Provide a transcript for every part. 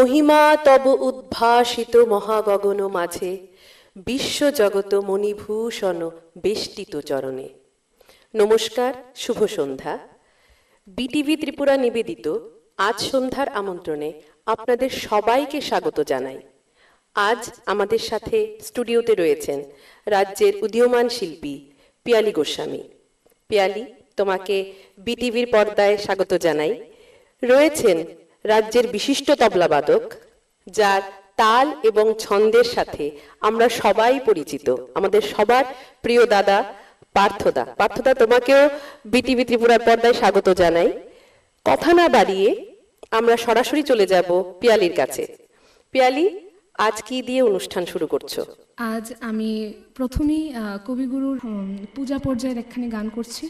মহিমা তব উদ্ভাসিত মহাগগন মাঝে, বিশ্বজগত মণিভূষণ বেষ্টিত চরণে। নমস্কার, শুভ সন্ধ্যা। বিটিভি ত্রিপুরা নিবেদিত, আজ সন্ধ্যার আমন্ত্রণে আপনাদের সবাইকে স্বাগত জানাই। আজ আমাদের সাথে স্টুডিওতে রয়েছেন রাজ্যের উদীয়মান শিল্পী পিয়ালি গোস্বামী। পিয়ালি, তোমাকে বিটিভির পর্দায় স্বাগত জানাই। রয়েছেন রাজ্যের বিশিষ্ট তবলাবাদক, যার তাল এবং ছন্দের সাথে আমরা সবাই পরিচিত। আমাদের সবার প্রিয় দাদা পার্থদা। পার্থদা, তোমাকেও বিটিভি ত্রিপুরার পর্দায় স্বাগত জানাই। কথা না বাড়িয়ে আমরা সরাসরি চলে যাব পিয়ালির কাছে। পিয়ালি, আজ কি দিয়ে অনুষ্ঠান শুরু করছ? আজ আমি প্রথমেই কবিগুরুর পূজা পর্যায়ের একখানি গান করছি।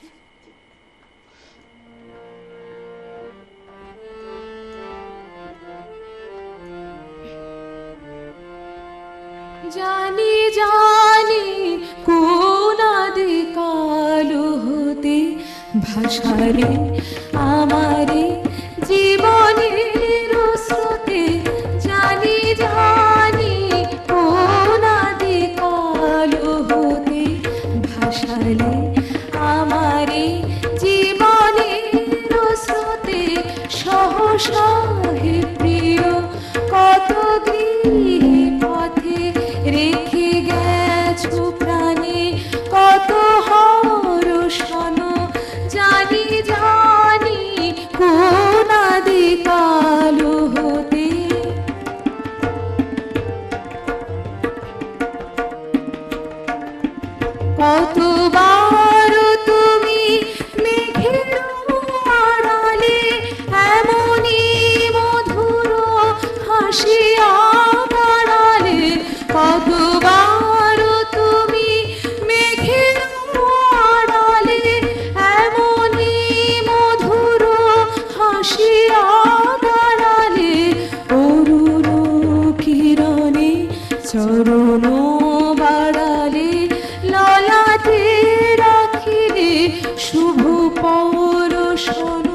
জানি জানি কোন আদি কালো হতে ভাষারে আমারে জীবনের স্রোতে জানি জানি কোন আদি কালো হতে ভাষালে আমারে জীবনের স্রোতে সহসা প্রিয় কত গৃহে চরণ বাড়ালে ললাতে রাখিলে শুভ পৌরষণ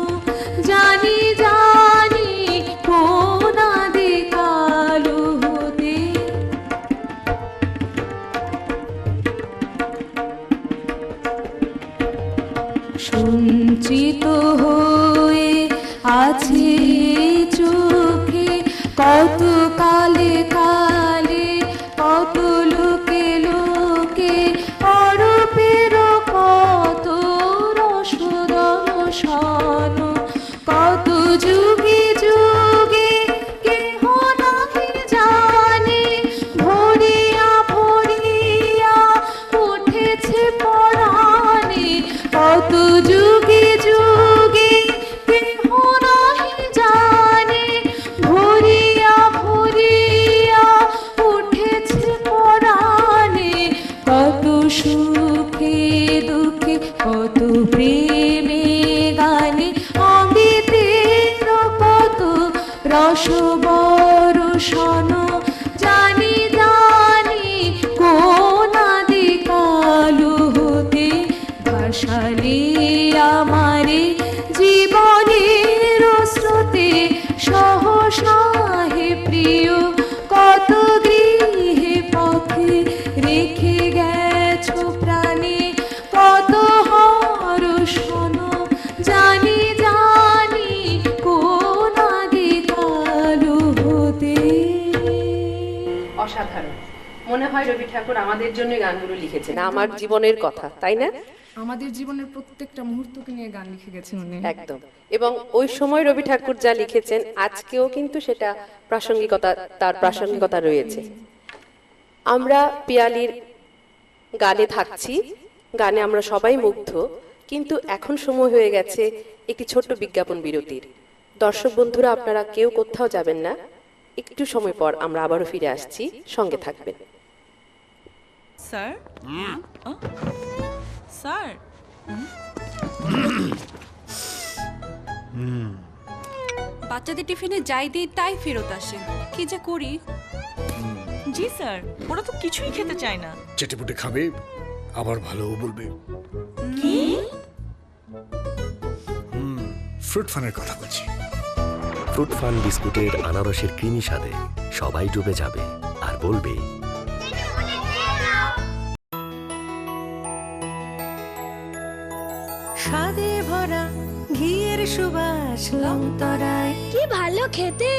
অসাধারণ মনে হয় রবি ঠাকুর আমাদের জন্য গানগুলো লিখেছেন। আমার জীবনের কথা তাই না? আমাদের জীবনের প্রত্যেকটা মুহূর্তকে নিয়ে গান লিখে গেছেন উনি। একদম। এবং ওই সময় রবি ঠাকুর যা লিখেছেন আজকেও কিন্তু সেটা প্রাসঙ্গিকতা তার প্রাসঙ্গিকতা রয়েছে। আমরা পিয়ালির গানে থাকছি গানে আমরা সবাই মুগ্ধ কিন্তু এখন সময় হয়ে গেছে একটি ছোট্ট বিজ্ঞাপন বিরতির। দর্শক বন্ধুরা আপনারা কেউ কোথাও যাবেন না। একটু সময় পর আমরা আবারও ফিরে আসছি। সঙ্গে থাকবেন। স্যার? স্যার? বাচ্চাদের টিফিনে যাই দিই তাই ফেরত আসে। কি যে করি? জি স্যার। ওরা তো কিছুই খেতে চায় না। চেটেপুটে খাবে আবার ভালোও বলবে। কি? ফ্রুট ফানের কথা বলছি। ফ্রুট ফান বিস্কুটের আনারসের কৃমি স্বাদে সবাই ডুবে যাবে আর বলবে স্বাদে ভরা ঘিয়ের সুবাস লংতরায়। কি ভালো খেতে।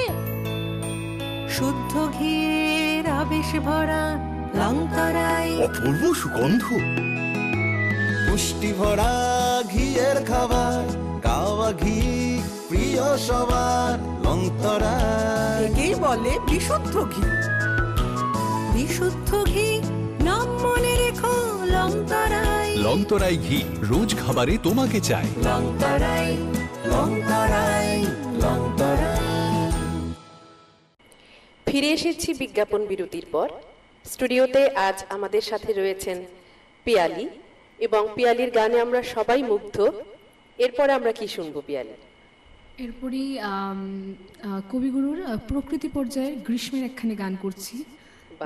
শুদ্ধ ঘিয়ের আবেশ ভরা লংতরায়। অপূর্ব সুগন্ধ। পুষ্টি ভরা ঘিয়ের খাবার গাওয়া ঘি প্রিয় সবার লংতরা একেই বলে বিশুদ্ধ ঘি। বিশুদ্ধ ঘি নাম মনে রেখো লংতরাই ঘি রোজ খাবারে তোমাকে চাই। ফিরে এসেছি বিজ্ঞাপন বিরতির পর। স্টুডিওতে আজ আমাদের সাথে রয়েছেন পিয়ালি। এবং পিয়ালির গানে আমরা সবাই মুগ্ধ। এরপরে আমরা কি শুনব পিয়ালি? এরপরই আহ, কবিগুরুর প্রকৃতি পর্যায়ে গ্রীষ্মের একখানি গান করছি।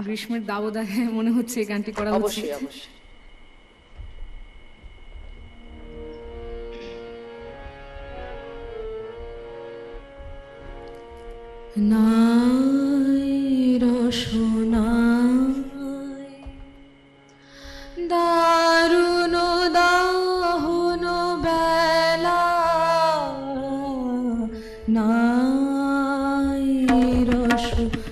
গ্রীষ্মের দাবদাহে মনে হচ্ছে এই গানটি করা উচিত। অবশ্যই অবশ্যই। নাই রসনায় দারুণ নাই রসনায়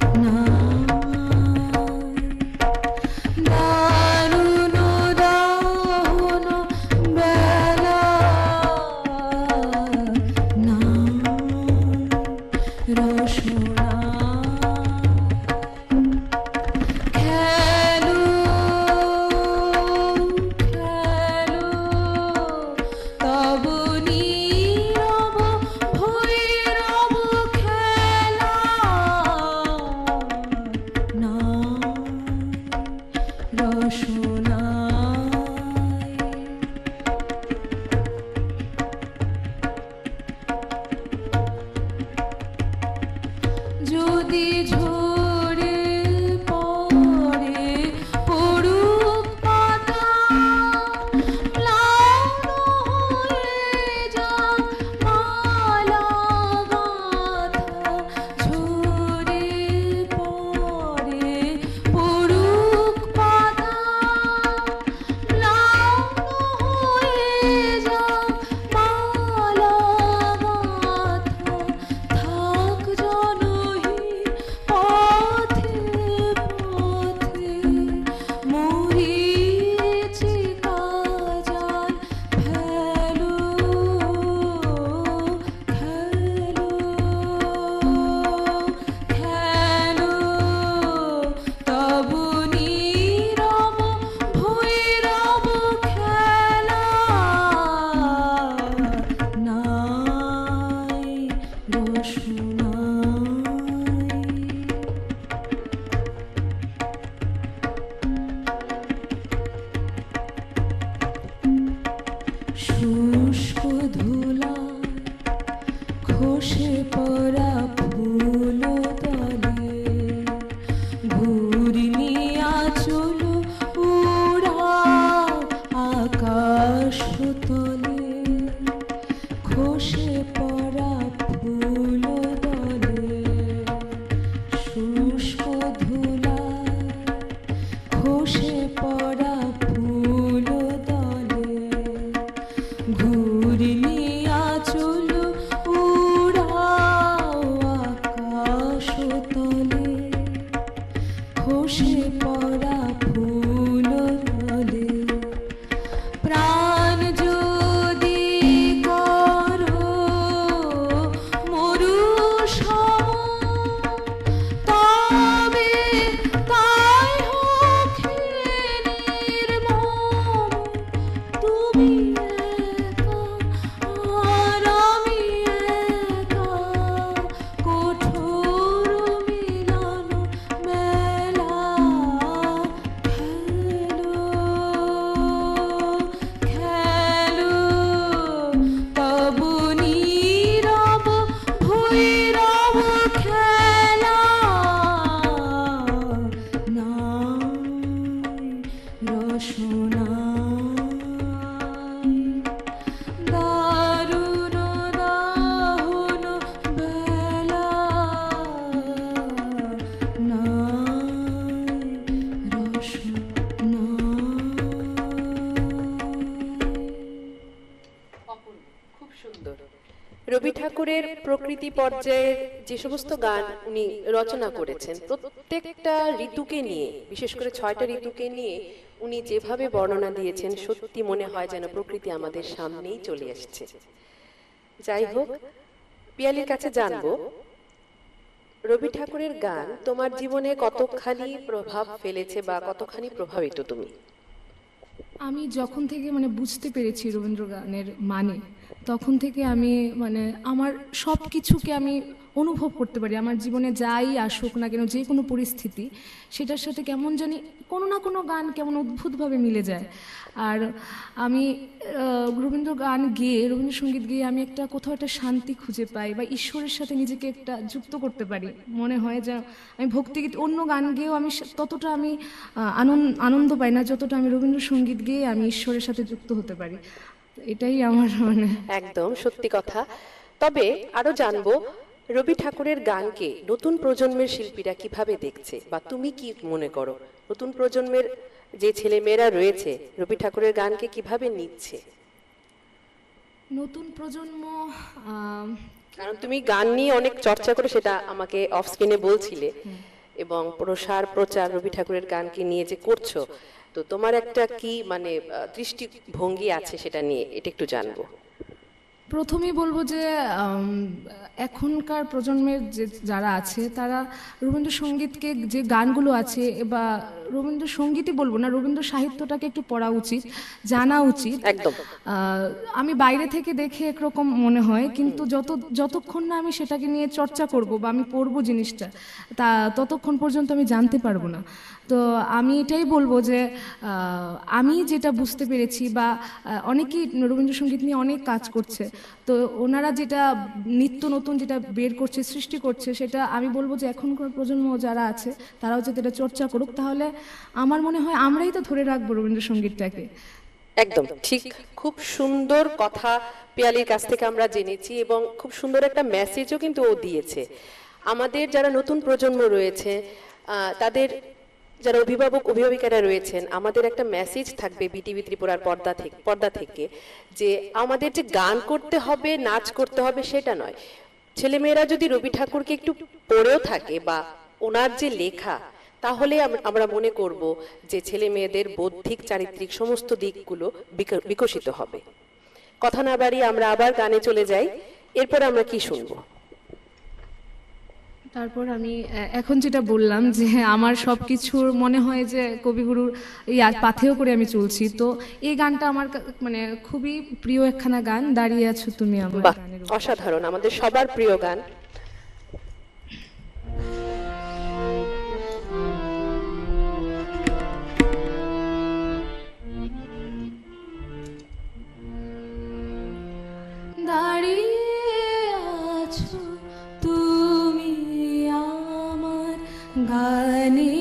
প্রকৃতি পর্যায়ের যে সমস্ত গান উনি রচনা করেছেন, প্রত্যেকটা ঋতুকে নিয়ে, বিশেষ করে ছয়টা ঋতুকে নিয়ে উনি যেভাবে বর্ণনা দিয়েছেন, সত্যি মনে হয় যেন প্রকৃতি আমাদের সামনেই চলে আসছে যাই হোক, পিয়ালির কাছে জানব, রবি ঠাকুরের গান, তোমার জীবনে কতখানি প্রভাব ফেলেছে বা কতখানি প্রভাবিত তুমি? আমি যখন থেকে মানে বুঝতে পেরেছি রবীন্দ্র গানের মানে তখন থেকে আমি মানে আমার সব কিছুকে আমি অনুভব করতে পারি। আমার জীবনে যাই আসুক না কেন, যে কোনো পরিস্থিতি, সেটার সাথে কেমন জানি কোনো না কোনো গান কেমন অদ্ভুতভাবে মিলে যায়। আর আমি রবীন্দ্র গান গেয়ে, রবীন্দ্রসঙ্গীত গেয়ে আমি একটা কোথাও একটা শান্তি খুঁজে পাই বা ঈশ্বরের সাথে নিজেকে একটা যুক্ত করতে পারি। মনে হয় যে আমি ভক্তিগীত অন্য গান গেয়েও আমি ততটা আমি আনন্দ আনন্দ পাই না, যতটা আমি রবীন্দ্রসঙ্গীত গেয়ে আমি ঈশ্বরের সাথে যুক্ত হতে পারি। এটাই আমার মানে একদম সত্যি কথা। তবে আরও জানব রবি ঠাকুরের গানকে নতুন প্রজন্মের শিল্পীরা কীভাবে দেখছে বা তুমি কি মনে করো? নতুন প্রজন্মের যে ছেলেমেয়েরা রয়েছে রবি ঠাকুরের গানকে কীভাবে নিচ্ছে? নতুন প্রজন্ম কারণ তুমি গান নিয়ে অনেক চর্চা করে সেটা আমাকে অফ স্ক্রিনে বলছিলে। এবং প্রসার প্রচার রবি ঠাকুরের গানকে নিয়ে যে করছ তো তোমার একটা কি মানে দৃষ্টিভঙ্গি আছে সেটা নিয়ে, এটা একটু জানব। প্রথমেই বলব যে এখনকার প্রজন্মের যে যারা আছে, তারা রবীন্দ্রসঙ্গীতকে যে গানগুলো আছে বা রবীন্দ্রসঙ্গীতই বলব না রবীন্দ্র সাহিত্যটাকে একটু পড়া উচিত জানা উচিত। একদম। আমি বাইরে থেকে দেখে একরকম মনে হয় কিন্তু যত যতক্ষণ না আমি সেটাকে নিয়ে চর্চা করব বা আমি পড়ব জিনিসটা তা ততক্ষণ পর্যন্ত আমি জানতে পারব না। তো আমি এটাই বলব যে আমি যেটা বুঝতে পেরেছি বা অনেকেই রবীন্দ্রসঙ্গীত নিয়ে অনেক কাজ করছে তো ওনারা যেটা নিত্য নতুন যেটা বের করছে সৃষ্টি করছে সেটা আমি বলব যে এখনকার প্রজন্ম যারা আছে তারাও যাতে এটা চর্চা করুক তাহলে আমার মনে হয় আমরাই তো ধরে রাখব রবীন্দ্রসঙ্গীতটাকে। একদম, ঠিক। খুব সুন্দর কথা পিয়ালির কাছ থেকে আমরা জেনেছি এবং খুব সুন্দর একটা মেসেজও কিন্তু ও দিয়েছে। আমাদের যারা নতুন প্রজন্ম রয়েছে তাদের যারা অভিভাবক, অভিভাবিকারা রয়েছেন, আমাদের একটা মেসেজ থাকবে বিটিভি ত্রিপুরার পর্দা থেকে পর্দা থেকে যে আমাদের যে গান করতে হবে, নাচ করতে হবে সেটা নয়। ছেলেমেয়েরা যদি রবি ঠাকুরকে একটু পড়েও থাকে বা ওনার যে লেখা তাহলে আমরা মনে করব যে ছেলে মেয়েদের বৌদ্ধিক চারিত্রিক সমস্ত দিকগুলো বিকশিত হবে। কথা না বাড়িয়ে আমরা আবার গানে চলে যাই। এরপর আমরা কি শুনব? তারপর আমি এখন যেটা বললাম যে আমার সব কিছুর মনে হয় যে কবিগুরুর পাথেয় করে আমি চলছি। তো এই গানটা আমার মানে খুবই প্রিয় একখানা গান। দাঁড়িয়ে আছো তুমি আমার। অসাধারণ। আমাদের সবার প্রিয় গান। গানের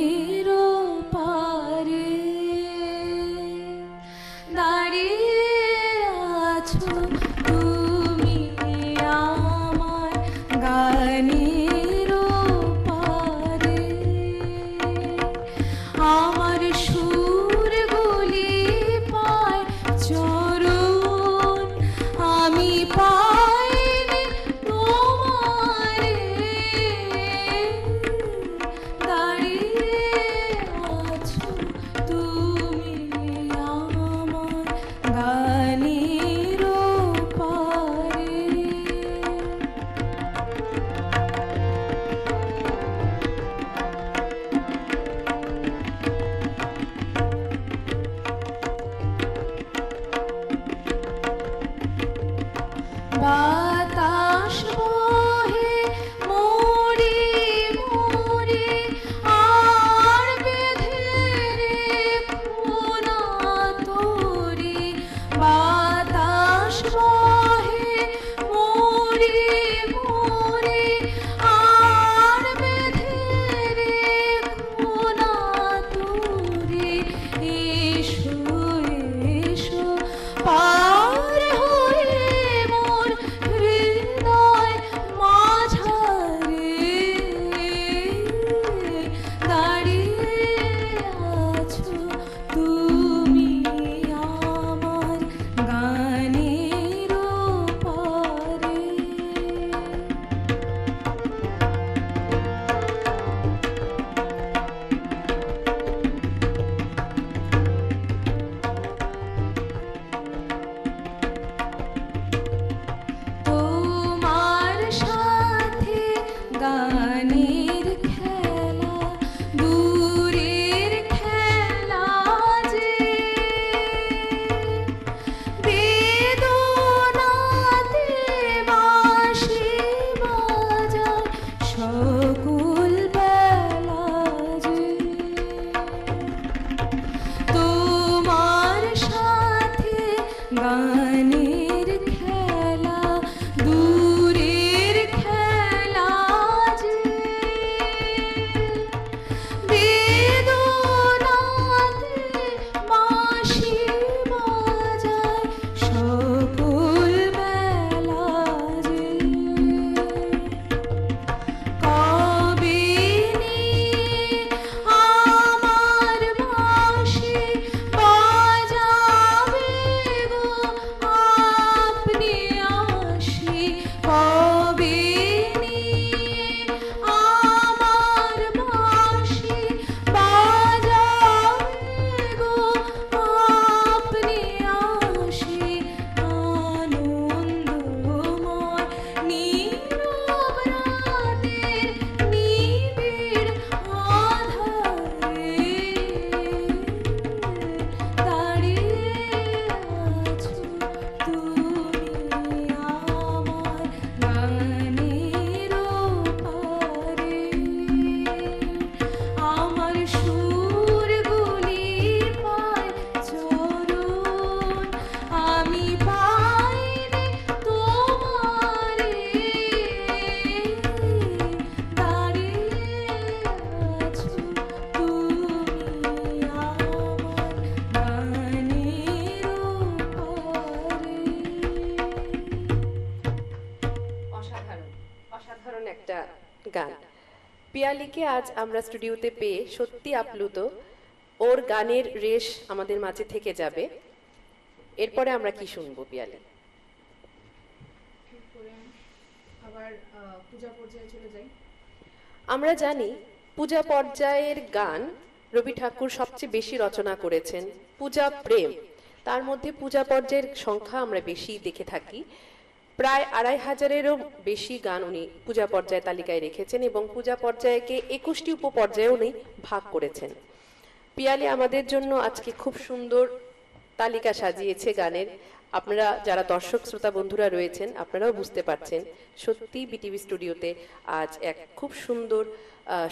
পিয়ালিকে আজ আমরা স্টুডিওতে পেয়ে সত্যি আপ্লুত ওর গানের রেশ আমাদের মাঝে থেকে যাবে। এরপরে আমরা কি শুনব পিয়ালি? আবার পূজা পর্যায়ে চলে যাই। আমরা জানি পূজা পর্যায়ের গান রবি ঠাকুর সবচেয়ে বেশি রচনা করেছেন। পূজা প্রেম তার মধ্যে পূজা পর্যায়ের সংখ্যা আমরা বেশি দেখে থাকি। প্রায় আড়াই হাজারেরও বেশি গান উনি পূজা পর্যায় তালিকায় রেখেছেন এবং পূজা পর্যায়কে একুশটি উপপর্যায়ে উনি ভাগ করেছেন। পিয়ালি আমাদের জন্য আজকে খুব সুন্দর তালিকা সাজিয়েছে গানের। আপনারা যারা দর্শক শ্রোতা বন্ধুরা রয়েছেন আপনারাও বুঝতে পারছেন সত্যি বিটিভি স্টুডিওতে আজ এক খুব সুন্দর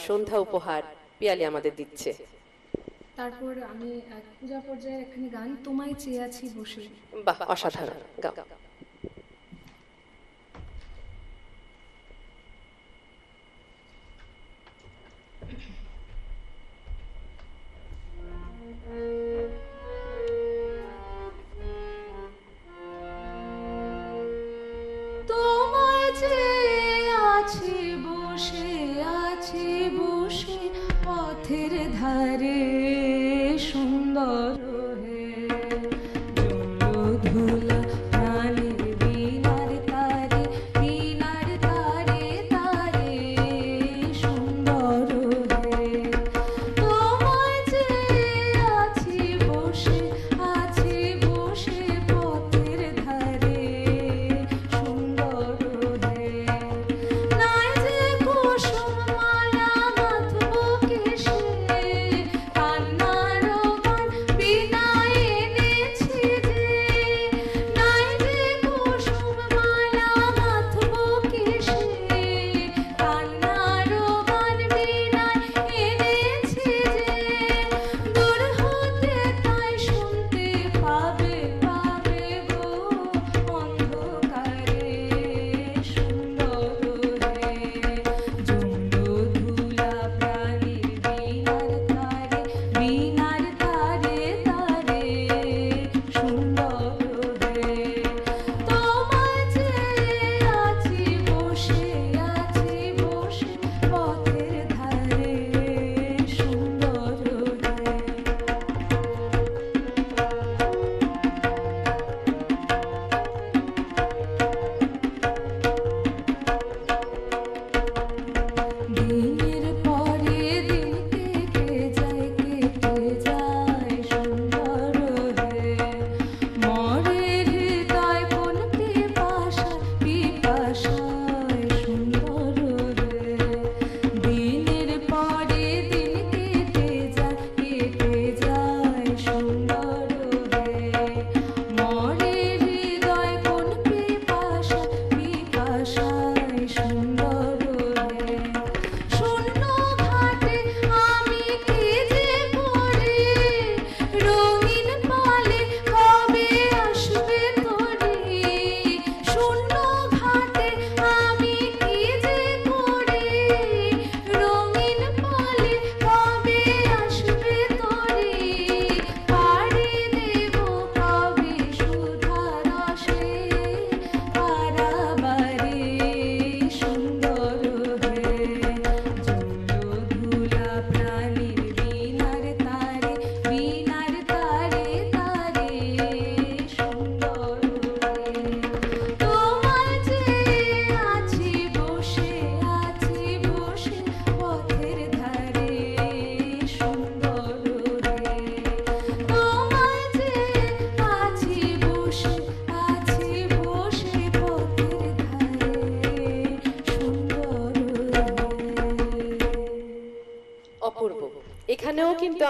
সন্ধ্যা উপহার পিয়ালি আমাদের দিচ্ছে। তারপর আমি পূজা পর্যায়ের একখানি গান তোমায় চেয়ে আছি বসে। বাহ অসাধারণ। গাও। তোমায় আছি বসে আছি বসে পথের ধারে সুন্দর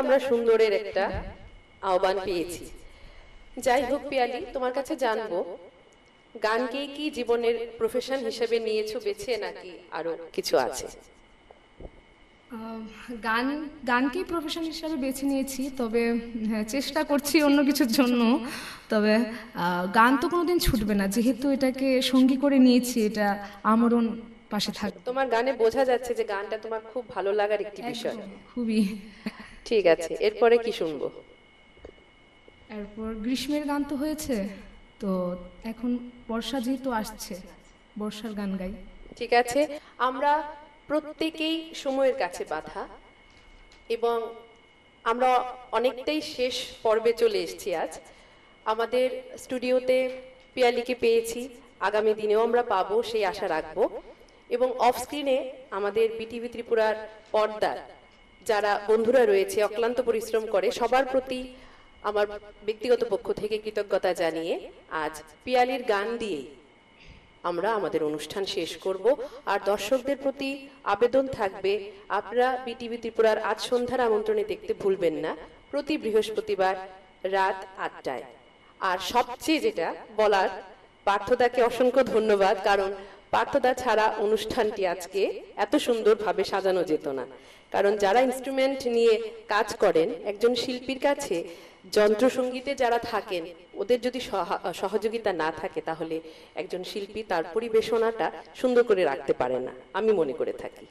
আমরা সুন্দরের একটা আহ্বান পেয়েছি। যাই হোক পিয়ালি তোমার কাছে জানব গানকেই কি জীবনের প্রফেশন হিসেবে নিয়েছো বেছে নাকি আরও কিছু আছে? গান গানকেই প্রফেশন হিসাবে বেছে নিয়েছি তবে হ্যাঁ চেষ্টা করছি অন্য কিছুর জন্য। তবে গান তো কোনোদিন ছুটবে না যেহেতু এটাকে সঙ্গী করে নিয়েছি এটা আমরণ পাশে থাকবে তোমার গানে বোঝা যাচ্ছে যে গানটা তোমার খুব ভালো লাগার একটি বিষয়। খুবই। ঠিক আছে এরপরে কি শুনব? এরপর গ্রীষ্মের গান তো হয়েছে তো এখন বর্ষা যেহেতু আসছে বর্ষার গান গাই। ঠিক আছে আমরা প্রত্যেকেই সময়ের কাছে বাধা এবং আমরা অনেকটাই শেষ পর্বে চলে এসেছি আজ। আমাদের স্টুডিওতে পিয়ালিকে পেয়েছি আগামী দিনেও আমরা পাবো সেই আশা রাখব। এবং অফ স্ক্রিনে আমাদের বিটিভি ত্রিপুরার পর্দার যারা বন্ধুরা রয়েছে, অক্লান্ত পরিশ্রম করে, সবার প্রতি আমার ব্যক্তিগত পক্ষ থেকে কৃতজ্ঞতা জানিয়ে আজ পিয়ালির গান দিয়েই আমরা আমাদের অনুষ্ঠান শেষ করব। আর দর্শকদের প্রতি আবেদন থাকবে, আপনারা বিটিভি ত্রিপুরার আজ সন্ধ্যার আমন্ত্রণে দেখতে ভুলবেন না, প্রতি বৃহস্পতিবার রাত আটটায়। আর সবচেয়ে যেটা বলার, পার্থদাকে অসংখ্য ধন্যবাদ, কারণ পার্থদা ছাড়া অনুষ্ঠানটি আজকে এত সুন্দরভাবে সাজানো যেত না। কারণ যারা ইনস্ট্রুমেন্ট নিয়ে কাজ করেন একজন শিল্পীর কাছে যন্ত্রসঙ্গীতে যারা থাকেন ওদের যদি সহা- সহযোগিতা না থাকে তাহলে একজন শিল্পী তার পরিবেশনাটা সুন্দর করে রাখতে পারে না আমি মনে করে থাকি।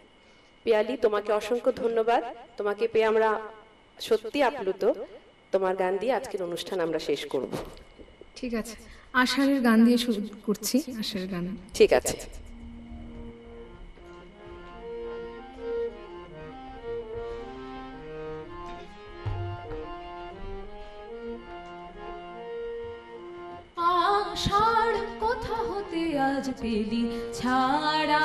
পেয়ালি তোমাকে অসংখ্য ধন্যবাদ। তোমাকে পেয়ে আমরা সত্যি আপ্লুত। তোমার গান দিয়ে আজকের অনুষ্ঠান আমরা শেষ করব। ঠিক আছে। আষাঢ়ের গান দিয়ে শুরু করছি আষাঢ়ের গান। ঠিক আছে। আষাঢ় কথা হতে আজ পেলি ছাড়া।